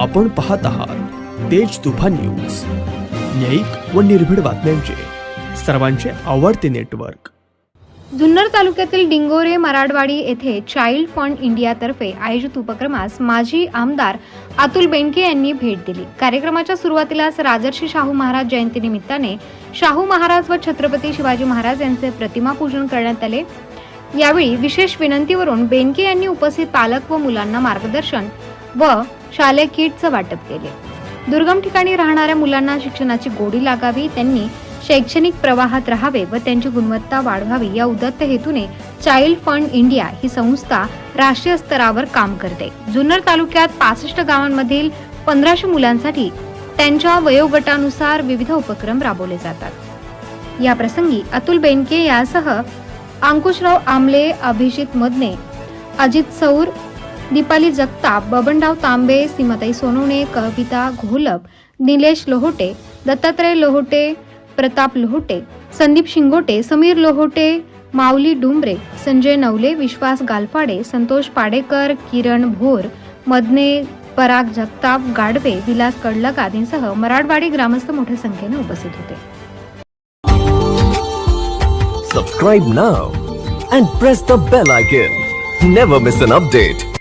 आपण पाहत आहात तेज तुफान न्यूज. न्यायिक व निर्भीड बातम्यांचे. सर्वांचे आवडते नेटवर्क. जुन्नर तालुक्यातील डिंगोरे मराडवाडी येथे चाइल्ड फंड इंडियातर्फे आयोजित उपक्रमास माजी आमदार अतुल बेनके यांनी भेट दिली. कार्यक्रमाच्या सुरुवातीलाच राजर्षी शाहू महाराज जयंती निमित्ताने शाहू महाराज व छत्रपती शिवाजी महाराज यांचे प्रतिमा पूजन करण्यात आले. यावेळी विशेष विनंतीवरून बेनके यांनी उपस्थित पालक व मुलांना मार्गदर्शन व शालेय किटचं वाटप केले. दुर्गम ठिकाणी राहणाऱ्या मुलांना शिक्षणाची गोडी लागावी त्यांनी शैक्षणिक प्रवाहात राहावे व त्यांची गुणवत्ता वाढवावी या उदत्त हेतूने चाइल्ड फंड इंडिया ही संस्था राष्ट्रीय स्तरावर काम करते. जुन्नर तालुक्यात पासष्ट गावांमधील पंधराशे मुलांसाठी त्यांच्या वयोगटानुसार विविध उपक्रम राबवले जातात. या प्रसंगी अतुल बेनके यासह अंकुशराव आमले अभिजित मदने अजित सौर दीपाली जगताप बबनराव तांबे सीमाताई सोनवणे कविता घोलप निलेश लोहोटे दत्तात्रय लोहोटे प्रताप लोहोटे संदीप शिंगोटे समीर लोहोटे माऊली डुंबरे संजय नवले विश्वास गालफाडे संतोष पाडेकर किरण भोर मदने पराग जगताप गाडवे विलास कडलक आदींसह मराठवाडी ग्रामस्थ मोठ्या संख्येने उपस्थित होते. Subscribe now and press the bell icon never miss an update